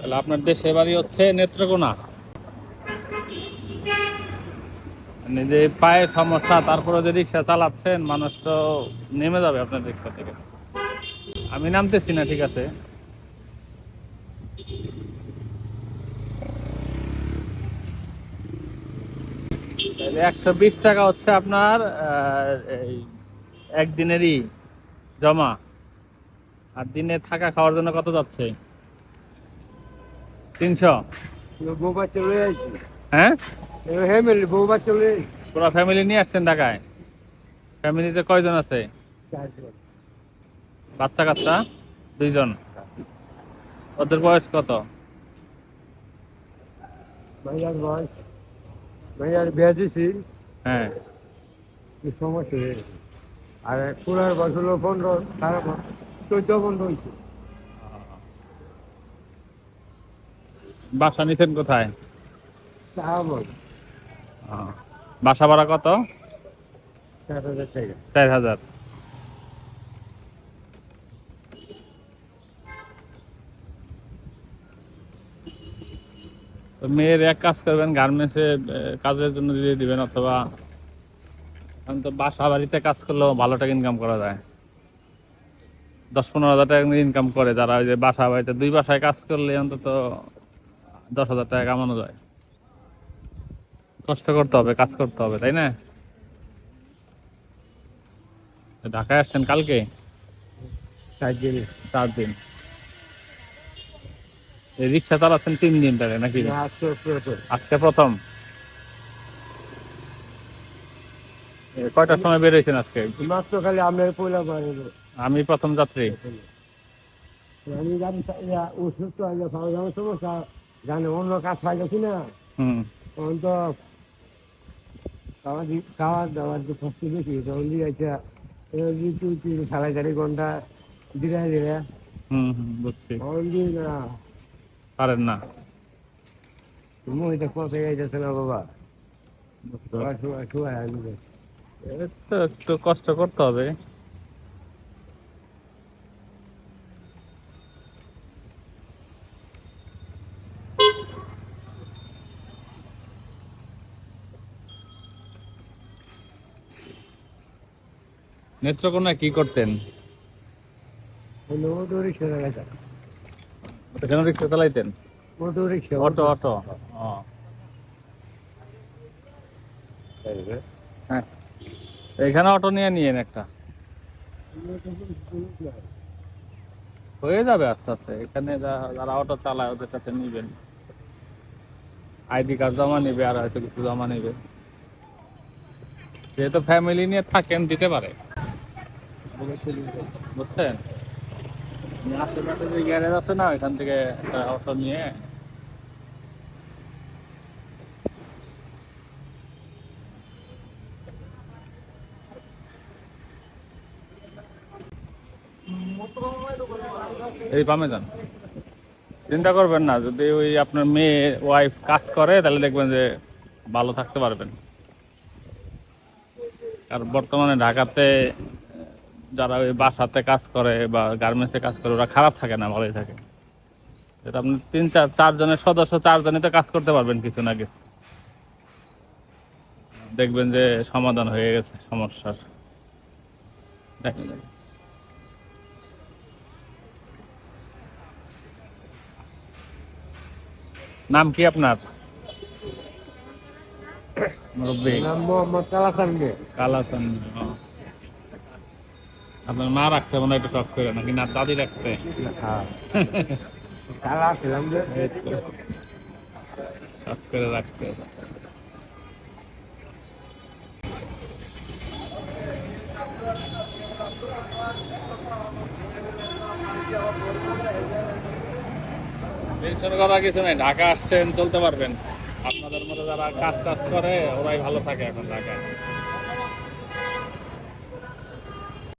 তাহলে আপনার দেশের বাড়ি হচ্ছে নেত্রকোনা। মানে যে পায়ে সমস্যা তারপরে যে রিক্সা চালাচ্ছেন, মানুষ তো নেমে যাবে আপনার রিক্সা থেকে। আমি নামতেছি না, ঠিক আছে? একশো বিশ টাকা হচ্ছে আপনার একদিনেরই জমা। আর দিনে থাকা খাওয়ার জন্য কত যাচ্ছে? তিনশো। বউ বাচ্চা চলে যাচ্ছি হ্যাঁ? ফ্যামিলি বউ বাচ্চা চলে পুরো ফ্যামিলি নিয়ে আসছেন ঢাকায়। ফ্যামিলিতে কয়জন আছে? বাচ্চা কাচ্চা? দুইজন। ওদের বয়স কত? ভাইয়ার বয়স। ভাইয়ার বিয়ে দিছি। হ্যাঁ। সমস্যা আর পুরার হলো পনেরো সাড়ে চোদ্দ পনেরো হয়েছে। বাসা নিছেন কোথায়? বাসা ভাড়া কত? চার হাজার চার হাজার। তো মেয়ের এক কাজ করবেন গার্মেন্টসে কাজের জন্য দিয়ে দিবেন অথবা এখন তো বাসা বাড়িতে কাজ করলেও ভালো টাকা ইনকাম করা যায়। দশ পনেরো হাজার টাকা ইনকাম করে যারা ওই যে বাসা বাড়িতে দুই বাসায় কাজ করলে অন্তত দশ হাজার টাকা কামানো যায়। কষ্ট করতে হবে কাজ করতে হবে তাই না? ঢাকায় আসছেন কালকে? চার দিন। চার দিন। রিক্সা চালাচ্ছেন তিন দিন ধরে নাকি? আজকে প্রথম। কয়টার সময় বেরোয়েছেন আজকে? খালি আমি প্রথম যাত্রী। আমি জানি তো অন্য কাজ পাইলে কি না? হুম। তখন তো খাওয়া খাওয়া দাওয়ার যে খরচ বেশি তখন দিয়ে একটা দুই তিন সাড়ে চারি ঘণ্টা দিলে। বুঝছি। তখন দিয়ে না। পারেন না। তুমি পথে যাইতেছে না বাবা। তো একটু কষ্ট করতে হবে। নেত্রকোনা কি করতেন? কেন রিক্সা চালাইতেন? Auto auto auto. হ্যাঁ। এখানে অটো নিয়ে নিয়েন একটা। হয়ে যাবে আস্তে আস্তে। এখানে যারা অটো চালায় ওদের কাছে নিবেন। আইডি কার্ড জমা নিবে আর হয়তো কিছু জমা নিবে। যেহেতু ফ্যামিলি নিয়ে থাকেন দিতে পারে। বুঝছেন? গ্যারেজ আছে না, এখান থেকে অটো নিয়ে। এই বামে যান। চিন্তা করবেন না, যদি ওই আপনার মেয়ে ওয়াইফ কাজ করে, তাহলে দেখবেন যে ভালো থাকতে পারবেন। আর বর্তমানে ঢাকাতে যারা ওই বাসাতে কাজ করে বা গার্মেন্টসে কাজ করে ওরা খারাপ থাকে না ভালোই থাকে। এটা আপনি তিন চার চারজনের সদস্য চারজনে তো কাজ করতে পারবেন কিছু না কিছু। দেখবেন যে সমাধান হয়ে গেছে সমস্যার। দেখেন। নাম কি আপনার? নাম মোহাম্মদ কালাসান গে কালাসান ও। আপনার মা রাখছে মনে হয় শখ করে নাকি না দাদি রাখছে? শখ করে রাখছে। টেনশন করার কিছু নাই ঢাকা আসছেন চলতে পারবেন। আপনাদের মতো যারা কাজ টাজ করে ওরাই ভালো থাকে এখন ঢাকায়।